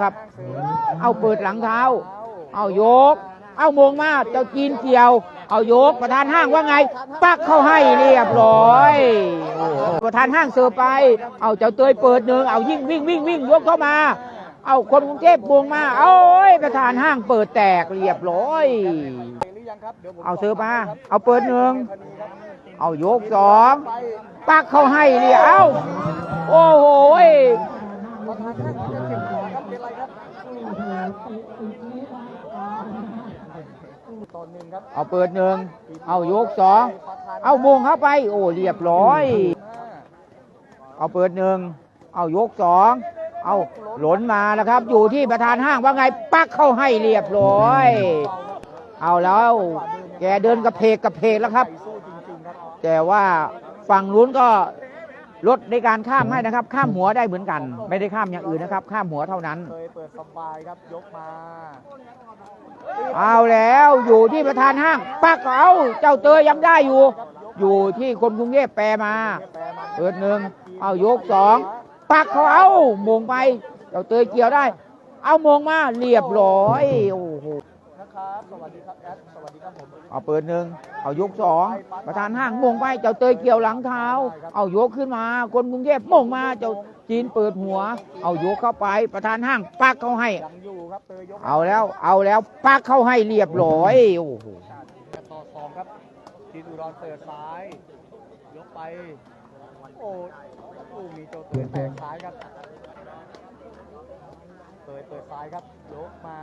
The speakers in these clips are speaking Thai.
ครับ เอาเปิดหลังเท้า เอาโยก เอามงมา เจ้าจีนเกี่ยว เอายก ประธานห้างว่าไง ปักเข้าให้เรียบร้อย ประธานห้างเสิร์ฟไป เอาเจ้าเตยเปิดหนึ่ง เอายิ่งวิ่งวิ่งวิ่งยกเข้ามา เอาคนกรุงเทพบวงมา เอาโอ้ยประธานห้างเปิดแตกเรียบร้อย เอาเสิร์ฟมา เอาเปิดหนึ่ง เอายกสอง ปักเข้าให้เรียเอาโอ้โห เอาเปิดหนึ่ง เอาโยกสอง เอามงเข้าไป โอ้เรียบร้อย เอาเปิดหนึ่ง เอายกสอง เอาหล่นมาแล้วครับ อยู่ที่ประธานห้างว่าไง ปักเข้าให้เรียบร้อย เอาแล้ว แกเดินกระเพกกระเพกแล้วครับ แต่ว่าฝั่งนู้นก็ ลดในการข้ามให้นะครับ ข้ามหัวได้เหมือนกัน ไม่ได้ข้ามอย่างอื่นนะครับ ข้ามหัวเท่านั้น เคยเปิดสบายครับยกมา เอาแล้วอยู่ที่ประธานห้างปักเอาเจ้าเตยยังได้อยู่ อยู่ที่คนกรุงเทพแปลมาแปรมาเปิดหนึ่งเอายกสองปักเขาเอามงไป เจ้าเตยเกี่ยวได้ เอามงมาเรียบร้อยโอ้โหนะ ครับ สวัสดีครับแอดสวัสดีครับผมเอาเปิดหนึ่งเอายกสองประธานห้างมงไปเจ้าเตยเกี่ยวหลังเท้า เอายกขึ้นมา คนกรุงเทพมงมาเจ้าจีนเปิดหัว เอายกเข้าไปประธานห้างปักเขาให้ ยังอยู่ครับเตยยกเอาแล้วเอาแล้วปักเข้าให้เรียบร้อยโอ้โหต่อสองครับทีนอุดรเปิดซ้าย ยกไปโอ้ลูกนี้โจเตยแตกซ้ายครับเตยเปิดซ้ายครับยกมา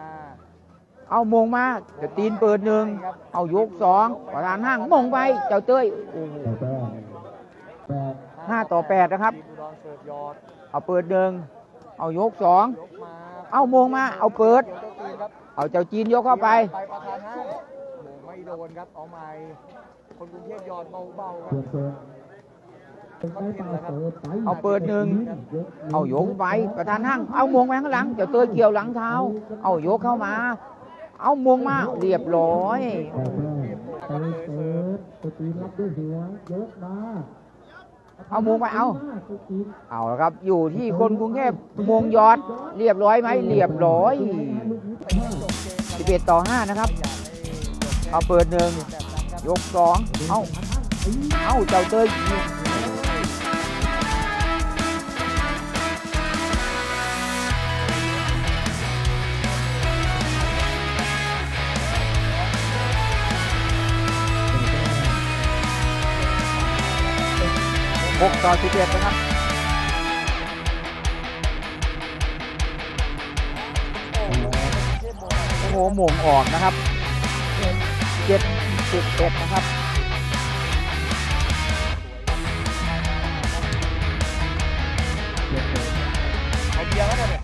เอามงมาเดี๋ยวตีนเปิดหนึ่งเอายกสองประธานห้างมงไปเจ้าเต้ยโอ้โหห้าต่อแปดนะครับทีนอุดรเสิร์ฟยอดเอาเปิดหนึ่งเอายกสองยกมาเอามงมา เอาเปิดเจ้าจีนครับเอาเจ้าจีนยกเข้าไปไปประธานห้างโมงไม่โดนครับเอาใหม่คนกรุงเทพยอดเบาๆครับเขากินแล้วครับเอาเปิดหนึ่ง เอายกไปประธานห้าง เอามงไปข้างหลัง เจ้าเต้ยเกี่ยวหลังเท้า เอายกเข้ามา เอามงมาเรียบร้อยเสิร์ฟตัวตีรับด้วยหัวยกมาเอามงไปเอา เอาละครับ อยู่ที่คนกรุงเทพมงยอด เรียบร้อยไหมเรียบร้อย11ต่อ 5 นะครับ เอาเปิดหนึ่งยกสองเอาเอาเจ้าเตย หกต่อสิบเอ็ดนะครับ โอ้โหหม่งออกนะครับเจ็ดสิบเอ็ดนะครับเอาเบียร์แล้วเนี่ย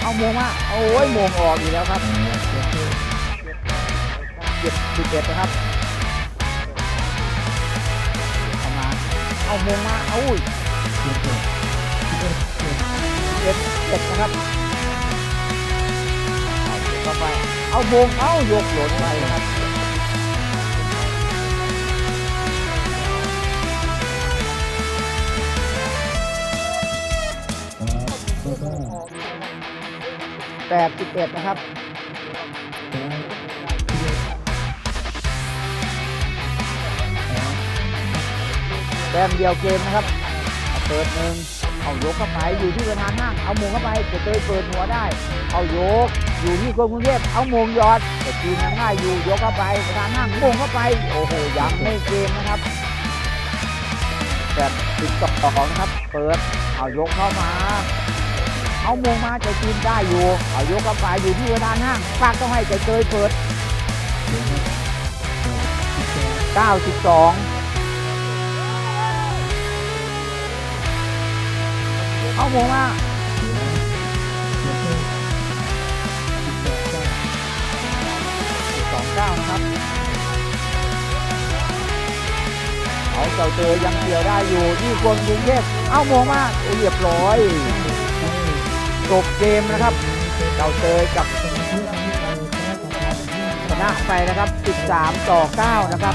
เอาโมงมาโอ้ยโมงออกอีกแล้วครับ เจ็ดสิบเอ็ดนะครับเอามาเอาโมงมาเอาอุ้ยเจ็ดเจ็ดนะครับเอาเข้าไป เอาโมงเอายกหล่นไปนะครับแปดสิบเอ็ดนะครับ แต้มเดียวเกมนะครับเปิดหนึ่งเอายกเข้าไปอยู่ที่ประธานห้างเอามงเข้าไปจะเตยเปิดหัวได้ เอายกอยู่ที่กรมกรุงเทพเอามงยอดแต่ทีมยังง่ายอยู่ยกเข้าไปประธานห้างมงเข้าไปโอ้โหยังไม่เกมนะครับแบบสิบสองนะครับเปิดเอายกเข้ามาเอามงมาจะทีมได้อยู่ เอายกเข้าไปอยู่ที่ประธานห้างปากต้องให้จะเตยเปิด 92 เอาโมงมาสองเก้านะครับ เอาเจ้าเตยยังเกี่ยวได้อยู่ที่คนกรุงเทพเอาโมงมากเรียบร้อยจบเกมนะครับ เจ้าเตยกับชนะไปนะครับ 13 ต่อ 9 นะครับ